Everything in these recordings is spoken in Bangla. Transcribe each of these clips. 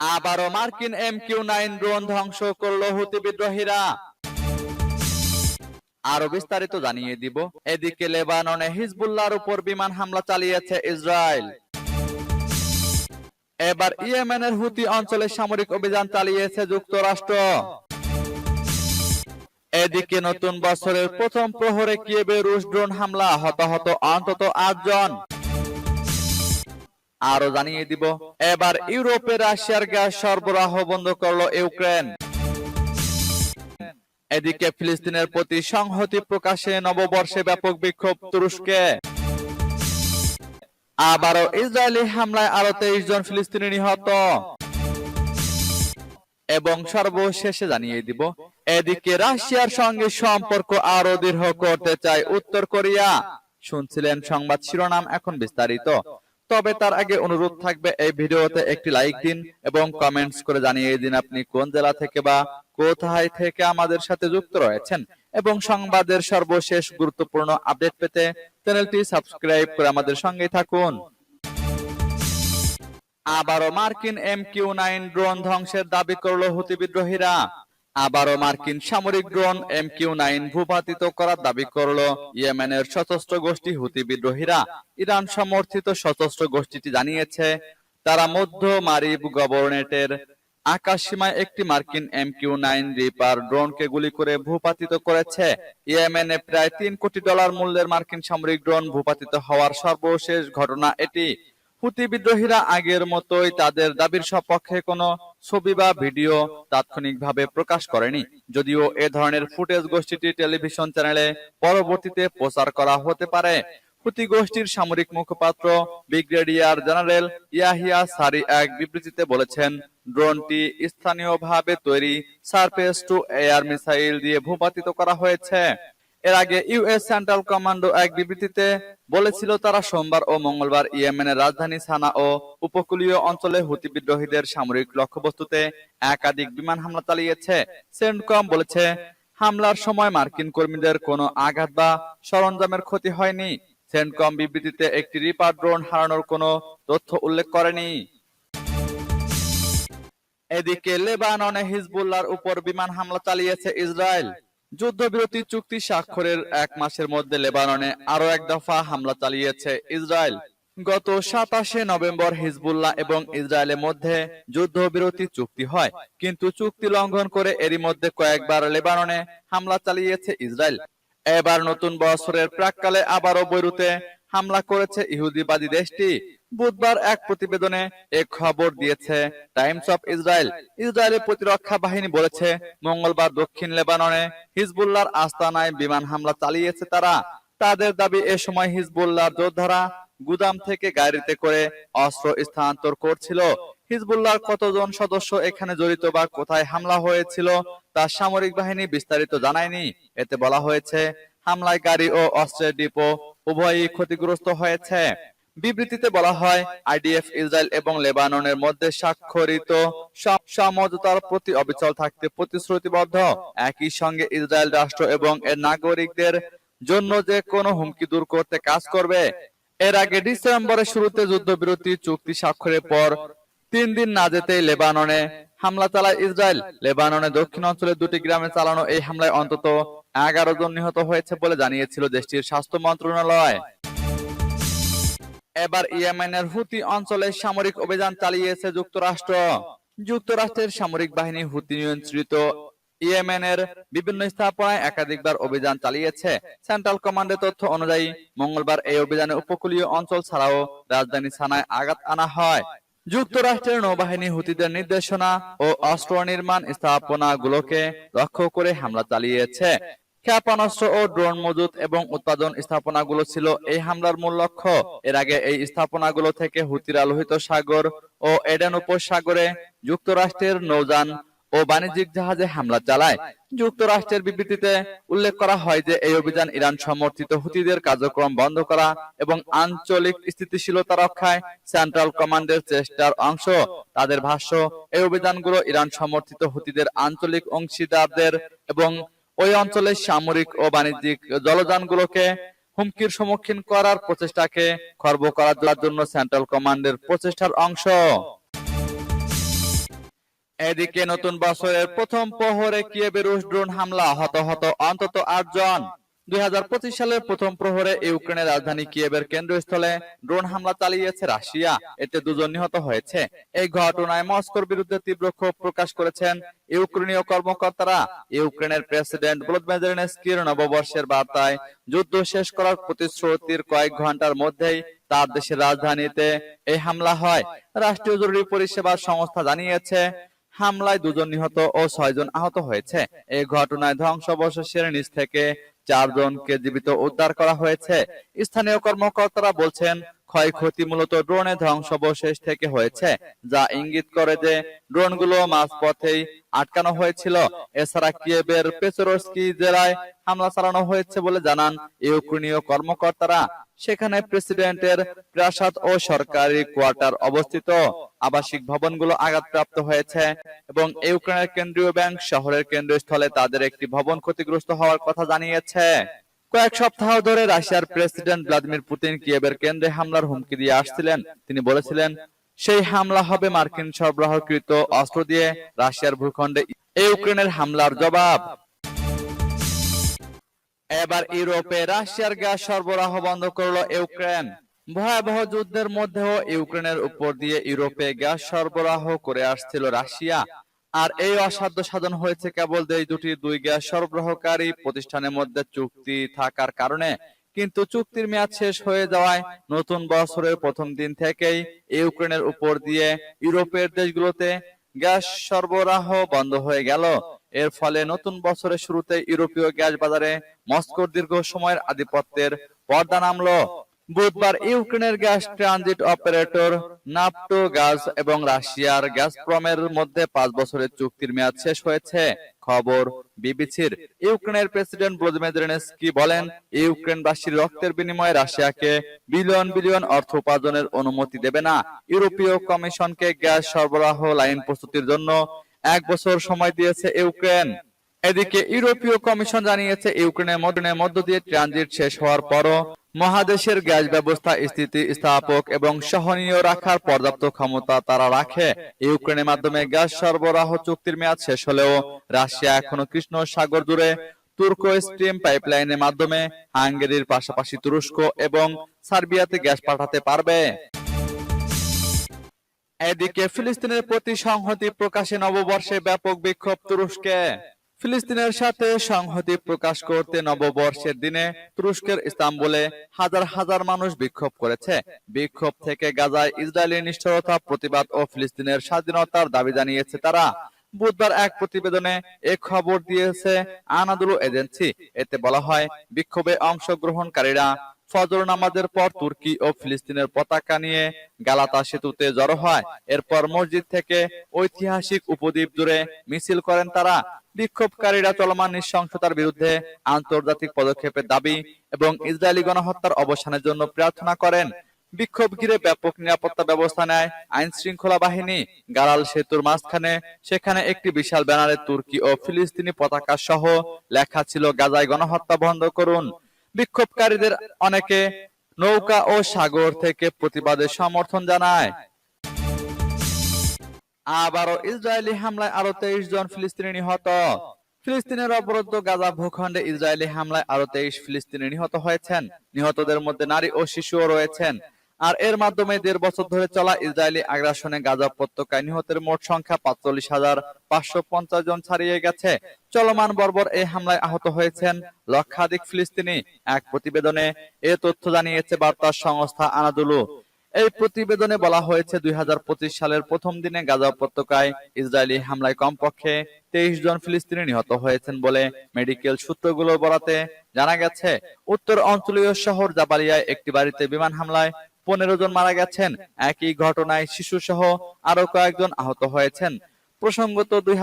আবারও মার্কিন এম কিউ নাইন ড্রোন ধ্বংস করল হুতি বিদ্রোহীরা। আরও বিস্তারিত জানিয়ে দিব। এদিকে লেবাননে হিজবুল্লাহর উপর বিমান হামলা চালিয়েছে ইসরায়েল। এবার ইয়েমেনের হুতি অঞ্চলে সামরিক অভিযান চালিয়েছে যুক্তরাষ্ট্র। এদিকে নতুন বছরের প্রথম প্রহরে কিয়েবে রুশ ড্রোন হামলা, হতাহত অন্তত আটজন। আরও জানিয়ে দিব, এবার ইউরোপে রাশিয়ার গ্যাস সরবরাহ বন্ধ করল ইউক্রেন। এদিকে ফিলিস্তিনের প্রতি সংহতি প্রকাশে নববর্ষে ব্যাপক বিক্ষোভ তুরস্কে। আবারও ইসরায়েলি হামলায় আরও তেইশ জন ফিলিস্তিনি নিহত। এবং সর্বশেষে জানিয়ে দিব, এদিকে রাশিয়ার সঙ্গে সম্পর্ক আরও দৃঢ় করতে চায় উত্তর কোরিয়া। শুনছিলেন সংবাদ শিরোনাম এখন বিস্তারিত। তবে তার আগে অনুরোধ থাকবে এই ভিডিওতে একটি লাইক দিন এবং কমেন্টস করে জানিয়ে দিন আপনি কোন জেলা থেকে বা কোথায় থেকে আমাদের সাথে যুক্ত রয়েছেন। এবং সংবাদের সর্বশেষ গুরুত্বপূর্ণ আপডেট পেতে চ্যানেলটি সাবস্ক্রাইব করে আমাদের সঙ্গে থাকুন। আবারও মার্কিন এম কিউ নাইন ড্রোন ধ্বংসের দাবি করল হুতি বিদ্রোহীরা। আবারও মার্কিন সামরিক ড্রোন এম কিউ নাইন ভূপাতিত করার দাবি করল। ইয়েমেনের সশস্ত্র গোষ্ঠী হুতি বিদ্রোহীরা ইরান সমর্থিত সশস্ত্র গোষ্ঠীটি জানিয়েছে। তারা মধ্য মারিব গভর্নেটের আকাশ সীমায় একটি মার্কিন এম কিউ নাইন রিপার ড্রোনকে গুলি করে ভূপাতিত করেছে। ইয়েমেনে প্রায় তিন কোটি ডলার মূল্যের মার্কিন সামরিক ড্রোন ভূপাতিত হওয়ার সর্বশেষ ঘটনা এটি। হুতি বিদ্রোহীরা আগের মতোই তাদের দাবির সপক্ষে কোনো ছবি বা ভিডিও তাৎক্ষণিকভাবে প্রকাশ করেনি। যদিও এ ধরনের ফুটেজ গোষ্ঠীটি টেলিভিশন চ্যানেলে পরবর্তীতে প্রচার করা হতে পারে। হুতি গোষ্ঠীর সামরিক মুখপাত্র, ব্রিগেডিয়ার জেনারেল ইয়াহিয়া সারি এক বিবৃতিতে বলেছেন, ড্রোনটি স্থানীয়ভাবে তৈরি সারফেস টু এয়ার মিসাইল দিয়ে ভূপাতিত করা হয়েছে। এর আগে ইউএস সেন্ট্রাল কমান্ডো এক বিবৃতিতে বলেছিল তারা সোমবার ও মঙ্গলবার ইয়েমেনের রাজধানী সানা ও উপকূলীয় অঞ্চলে হুতি বিদ্রোহীদের সামরিক লক্ষ্যবস্তুতে একাধিক বিমান হামলা চালিয়েছে। সেন্টকম বলেছে, হামলার সময় মার্কিন কর্মীদের কোনো আঘাত বা সরঞ্জামের ক্ষতি হয়নি। সেন্টকম বিবৃতিতে একটি রিপার ড্রোন হারানোর কোনো তথ্য উল্লেখ করেনি। এদিকে লেবাননে হিজবুল্লাহর উপর বিমান হামলা চালিয়েছে ইসরায়েল। যুদ্ধবিরতি চুক্তি স্বাক্ষরের এক মাসের মধ্যে লেবাননে আরও এক দফা হামলা চালিয়েছে ইসরায়েল। গত সাতাশে নভেম্বর হিজবুল্লাহ এবং ইসরায়েলের মধ্যে যুদ্ধবিরতি চুক্তি হয়, কিন্তু চুক্তি লঙ্ঘন করে এরই মধ্যে কয়েকবার লেবাননে হামলা চালিয়েছে ইসরায়েল। এবার নতুন বছরের প্রাককালে আবারও বৈরুতে হামলা করেছে ইহুদিবাদী দেশটি। বুধবার এক প্রতিবেদনে এ খবর দিয়েছে। টাইমস অফ ইসরায়েল, ইসরায়েলের প্রতিরক্ষা বাহিনী বলেছে, মঙ্গলবার দক্ষিণ লেবাননে হিজবুল্লাহর আস্তানায় বিমান হামলা চালিয়েছে তারা। তাদের দাবি, এ সময় হিজবুল্লাহর যোদ্ধারা গুদাম থেকে গাড়িতে করে অস্ত্র স্থানান্তর করছিল। হিজবুল্লাহর কতজন সদস্য এখানে জড়িত বা কোথায় হামলা হয়েছিল তা সামরিক বাহিনী বিস্তারিত জানায়নি। এতে বলা হয়েছে, হামলায় গাড়ি ও অস্ত্রের ডিপো উভয়ই ক্ষতিগ্রস্ত হয়েছে। বিবৃতিতে বলা হয়, আইডিএফ ইসরায়েল এবং লেবাননের মধ্যে স্বাক্ষরিত সমঝোতার প্রতি অবিচল থাকতে প্রতিশ্রুতিবদ্ধ। একই সঙ্গে ইসরায়েল রাষ্ট্র এবং এর নাগরিকদের জন্য যে কোনো হুমকি দূর করতে কাজ করবে। এর আগে ডিসেম্বরের শুরুতে যুদ্ধবিরতি চুক্তি স্বাক্ষরের পর তিন দিন না যেতেই লেবাননে হামলা চালায় ইসরায়েল। লেবাননের দক্ষিণ অঞ্চলের দুটি গ্রামে চালানো এই হামলায় অন্তত এগারো জন নিহত হয়েছে বলে জানিয়েছিল দেশটির স্বাস্থ্য মন্ত্রণালয়। এবার ইয়েমেনের হুতি অঞ্চলে সামরিক অভিযান চালিয়েছে যুক্তরাষ্ট্র। যুক্তরাষ্ট্রের সামরিক বাহিনী হুতি নিয়ন্ত্রিত। ইয়েমেনের বিভিন্ন স্থাপনায় একাধিকবার অভিযান চালিয়েছে। সেন্ট্রাল কমান্ডের তথ্য অনুযায়ী, মঙ্গলবার এই অভিযানে উপকূলীয় অঞ্চল ছাড়াও রাজধানী সানায় আঘাত আনা হয়। যুক্তরাষ্ট্রের নৌবাহিনী হুতিদের নির্দেশনা ও অস্ত্র নির্মাণ স্থাপনাগুলোকে লক্ষ্য করে হামলা চালিয়েছে। ক্ষেপণাস্ত্র ও ড্রোন মজুত এবং উৎপাদন স্থাপনাগুলো ছিল এই হামলার মূল লক্ষ্য। এর আগে এই স্থাপনাগুলো থেকে হুতিরা লোহিত সাগর ও এডেন উপসাগরে যুক্তরাষ্ট্রের নৌযান ও বাণিজ্যিক জাহাজে হামলা চালায়। যুক্তরাষ্ট্রের বিবৃতিতে উল্লেখ করা হয় যে, এই অভিযান ইরান সমর্থিত হুতিদের কার্যক্রম বন্ধ করা এবং আঞ্চলিক স্থিতিশীলতা রক্ষায় সেন্ট্রাল কমান্ডের চেষ্টার অংশ। তাদের ভাষ্য, এই অভিযানগুলো ইরান সমর্থিত হুতিদের আঞ্চলিক অংশীদারদের এবং ওই অঞ্চলে সামরিক ও বাণিজ্যিক জলযানগুলোকে হুমকির সম্মুখীন করার প্রচেষ্টাকে খর্ব করার জন্য সেন্ট্রাল কমান্ডের প্রচেষ্টার অংশ। এদিকে নতুন বছরের প্রথম প্রহরে কিয়েবে রুশ ড্রোন হামলা হত হত অন্তত আটজন। দুই হাজার পঁচিশ সালের প্রথম প্রহরে ইউক্রেনের রাজধানী কিয়েবের কেন্দ্রস্থলে ড্রোন হামলা চালিয়েছে রাশিয়া। এতে দুজন নিহত হয়েছে। এই ঘটনায় মস্কোর বিরুদ্ধে তীব্র ক্ষোভ প্রকাশ করেছেন ইউক্রেনীয় কর্মকর্তারা। ইউক্রেনের প্রেসিডেন্ট ভলোদিমির নববর্ষের বার্তায় যুদ্ধ শেষ করার প্রতিশ্রুতির কয়েক ঘণ্টার মধ্যেই তার দেশের রাজধানীতে এই হামলা হয়। রাষ্ট্রীয় জরুরি পরিষেবা সংস্থা জানিয়েছে, হামলায় দুজন নিহত ও ছয়জন আহত হয়েছে। এই ঘটনায় ধ্বংসাবশেষের নিচ থেকে চারজনকে জীবিত উদ্ধার করা হয়েছে। স্থানীয় কর্মকর্তারা বলছেন ক্ষয়ক্ষতি মূলত ড্রোনে ধ্বংসাবশেষ থেকে হয়েছে, যা ইঙ্গিত করে যে ড্রোনগুলো মাঝপথেই আটকানো হয়েছিল। এছাড়া কিয়েবের পেচরস্কি জেলায় হামলা চালানো হয়েছে বলে জানান ইউক্রেনীয় কর্মকর্তারা। সেখানে প্রেসিডেন্টের প্রাসাদ ও সরকারি কোয়ার্টার অবস্থিত। আবাসিক ভবনগুলো আঘাতপ্রাপ্ত হয়েছে এবং ইউক্রেনের কেন্দ্রীয় ব্যাংক শহরের কেন্দ্রস্থলে তাদের একটি ভবন ক্ষতিগ্রস্ত হওয়ার কথা জানিয়েছে। কয়েক সপ্তাহ ধরে রাশিয়ার প্রেসিডেন্ট ভ্লাদিমির পুতিন কিয়েবের কেন্দ্রে হামলার হুমকি দিয়ে আসছিলেন। তিনি বলেছিলেন, সেই হামলা হবে মার্কিন সরবরাহকৃত অস্ত্র দিয়ে রাশিয়ার ভূখণ্ডে ইউক্রেনের হামলার জবাব। এবার ইউরোপে রাশিয়ার গ্যাস সরবরাহ বন্ধ করল ইউক্রেন। ভয়াবহ যুদ্ধের মধ্যেও ইউক্রেনের উপর দিয়ে ইউরোপে গ্যাস সরবরাহ করে আসছিল রাশিয়া। আর এই অসাধ্য সাধন হয়েছে কেবল এই দুটি দুই গ্যাস সরবরাহকারী প্রতিষ্ঠানের মধ্যে চুক্তি থাকার কারণে। কিন্তু চুক্তির মেয়াদ শেষ হয়ে যাওয়ায় নতুন বছরের প্রথম দিন থেকেই ইউক্রেনের উপর দিয়ে ইউরোপের দেশগুলোতে গ্যাস সরবরাহ বন্ধ হয়ে গেল। এর ফলে নতুন বছরের শুরুতে ইউরোপীয় গ্যাস বাজারে মস্কোর দীর্ঘ সময়ের আধিপত্যের পর্দা নামলো। বুধবার ইউক্রেনের gas transit operator Naftogaz এবং রাশিয়ার গ্যাসপ্রমের মধ্যে পাঁচ বছরের চুক্তির মেয়াদ শেষ হয়েছে। খবর বিবিসির ইউক্রেনের প্রেসিডেন্ট ভলোদিমির জেলেনস্কি বলেন ইউক্রেনবাসীর রক্তের বিনিময়ে রাশিয়াকে বিলিয়ন বিলিয়ন অর্থ উপার্জনের অনুমতি দেবে না। ইউরোপীয় কমিশনকে গ্যাস সরবরাহ লাইন প্রস্তুতির জন্য এক বছর সময় দিয়েছে ইউক্রেন। এদিকে ইউরোপীয় কমিশন জানিয়েছে ইউক্রেনের মধ্যে মধ্য দিয়ে ট্রানজিট শেষ হওয়ার পরও মহাদেশের গ্যাস ব্যবস্থা, স্থিতি স্থাপক এবং সহনীয় রাখার পর্যাপ্ত ক্ষমতা তারা রাখে। ইউক্রেনের মাধ্যমে গ্যাস সরবরাহ চুক্তির মেয়াদ শেষ হলেও রাশিয়া এখনও কৃষ্ণ সাগর জুড়ে তুর্কো স্ট্রিম পাইপলাইনের মাধ্যমে হাঙ্গেরির পাশাপাশি তুরস্ক এবং সার্বিয়াতে গ্যাস পাঠাতে পারবে। এদিকে ফিলিস্তিনের প্রতি সংহতি প্রকাশে নববর্ষে ব্যাপক বিক্ষোভ তুরস্কে। ফিলিস্তিনের সাথে সংহতি প্রকাশ করতে নববর্ষের দিনে তুরস্কের ইস্তাম্বুলে হাজার হাজার মানুষ বিক্ষোভ করেছে। বিক্ষোভ থেকে গাজায় ইসরায়েলি নিষ্ঠুরতা, প্রতিবাদ ও ফিলিস্তিনের স্বাধীনতার দাবি জানিয়েছে তারা। বুধবার এক প্রতিবেদনে এ খবর দিয়েছে আনাদুলু এজেন্সি। এতে বলা হয়, বিক্ষোভে অংশগ্রহণকারীরা ফজর নামাজের পর তুর্কি ও ফিলিস্তিনের পতাকা নিয়ে গালাতা সেতুতে জড়ো হয়। এরপর মসজিদ থেকে ঐতিহাসিক উপদ্বীপ জুড়ে মিছিল করেন তারা। বিক্ষোভকারীরা চলমান নৃশংসতার বিরুদ্ধে আন্তর্জাতিক পদক্ষেপের দাবি এবং ইসরায়েলি গণহত্যার অবসানের জন্য প্রার্থনা করেন। বিক্ষোভ ঘিরে ব্যাপক নিরাপত্তা ব্যবস্থা নেয় আইন শৃঙ্খলা বাহিনী। গালাল সেতুর মাঝখানে সেখানে একটি বিশাল ব্যানারে তুর্কি ও ফিলিস্তিনি পতাকা সহ লেখা ছিল, গাজায় গণহত্যা বন্ধ করুন। বিক্ষোভকারীদের অনেকে নৌকা ও সাগর থেকে প্রতিবাদে সমর্থন জানায়। আবারও ইসরায়েলি হামলায় আরও তেইশ জন ফিলিস্তিনি নিহত। ফিলিস্তিনের অবরুদ্ধ গাজা ভূখণ্ডে ইসরায়েলি হামলায় আরও তেইশ ফিলিস্তিনি নিহত হয়েছেন। নিহতদের মধ্যে নারী ও শিশুও রয়েছেন। আর এর মাধ্যমে দেড় বছর ধরে চলা ইসরায়েলি আগ্রাসনে গাজা উপত্যকায় নিহতের মোট সংখ্যা পাঁচচল্লিশ হাজার পাঁচশো পঞ্চাশ জন ছাড়িয়ে গেছে। চলমান বর্বর এই হামলায় আহত হয়েছেন লক্ষাধিক ফিলিস্তিনি। এক প্রতিবেদনে এ তথ্য জানিয়েছে বার্তা সংস্থা আনাদুলু। এই প্রতিবেদনে বলা হয়েছে দুই হাজার পঁচিশ সালের প্রথম দিনে গাজা উপত্যকায় ইসরায়েলি হামলায় কমপক্ষে তেইশ জন ফিলিস্তিনি নিহত হয়েছেন বলে মেডিকেল সূত্রগুলো বরাতে জানা গেছে। উত্তর অঞ্চলীয় শহর জাবালিয়ায় একটি বাড়িতে বিমান হামলায় পনেরো জন মারা গেছেন। একই ঘটনায় শিশু সহ আরও কয়েকজন আহত হয়েছেন। প্রসঙ্গত দুই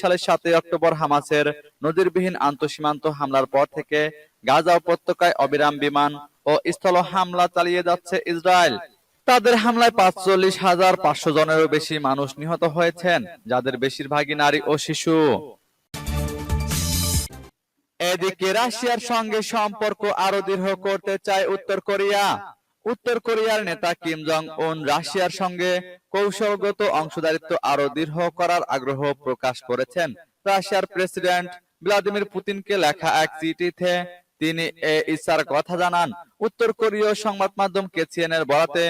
সালের সাতই অক্টোবর হামাসের নজিরবিহীন আন্তঃসীমান্ত হামলার পর থেকে গাজা উপত্যকায় অবিরাম বিমান ও স্থল হামলা চালিয়ে যাচ্ছে ইসরায়েল। তাদের হামলায় পাঁচচল্লিশ হাজার পাঁচশো জনেরও বেশি মানুষ নিহত হয়েছেন, যাদের বেশিরভাগই নারী ও শিশু। এদিকে রাশিয়ার সঙ্গে সম্পর্ক আরও দৃঢ় করতে চায় উত্তর কোরিয়া। উত্তর কোরিয়ার নেতা কিম জং উন রাশিয়ার সঙ্গে কৌশলগত অংশীদারিত্ব আরও দৃঢ় করার আগ্রহ প্রকাশ করেছেন। রাশিয়ার প্রেসিডেন্ট ভ্লাদিমির পুতিনকে লেখা এক চিঠিতে তিনি এ ইচ্ছার কথা জানান। উত্তর কোরীয় সংবাদ মাধ্যম কেসিএন এর বরাতে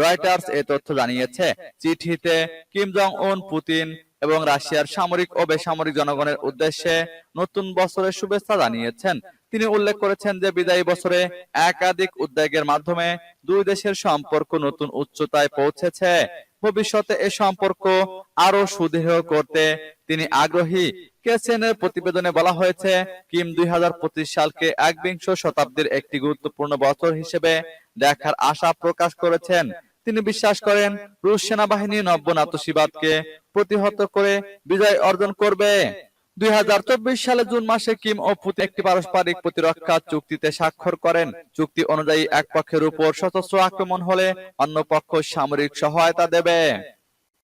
রয়টার্স এ তথ্য জানিয়েছে, চিঠিতে কিম জং উন পুতিন এবং রাশিয়ার সামরিক ও বেসামরিক জনগণের উদ্দেশ্যে নতুন বছরের শুভেচ্ছা জানিয়েছেন। তিনি উল্লেখ করেছেন যে বিদায়ী বছরে একাধিক উদ্যোগের মাধ্যমে দুই দেশের সম্পর্ক নতুন উচ্চতায় পৌঁছেছে। ভবিষ্যতে এ সম্পর্ক আরও সুদৃঢ় করতে তিনি আগ্রহী। কেসেনের প্রতিবেদনে বলা হয়েছে, কিম দুই সালকে একবিংশ শতাব্দীর একটি গুরুত্বপূর্ণ বছর হিসেবে দেখার আশা প্রকাশ করেছেন। তিনি বিশ্বাস করেন, রুশ সেনাবাহিনী নব্য নাতসীবাদকে প্রতিহত করে বিজয় অর্জন করবে। দুই হাজার চব্বিশ সালে জুন মাসে কিম ও পুতিন একটি পারস্পরিক প্রতিরক্ষা চুক্তিতে স্বাক্ষর করেন। চুক্তি অনুযায়ী এক পক্ষের উপর সশস্ত্র আক্রমণ হলে অন্য পক্ষ সামরিক সহায়তা দেবে।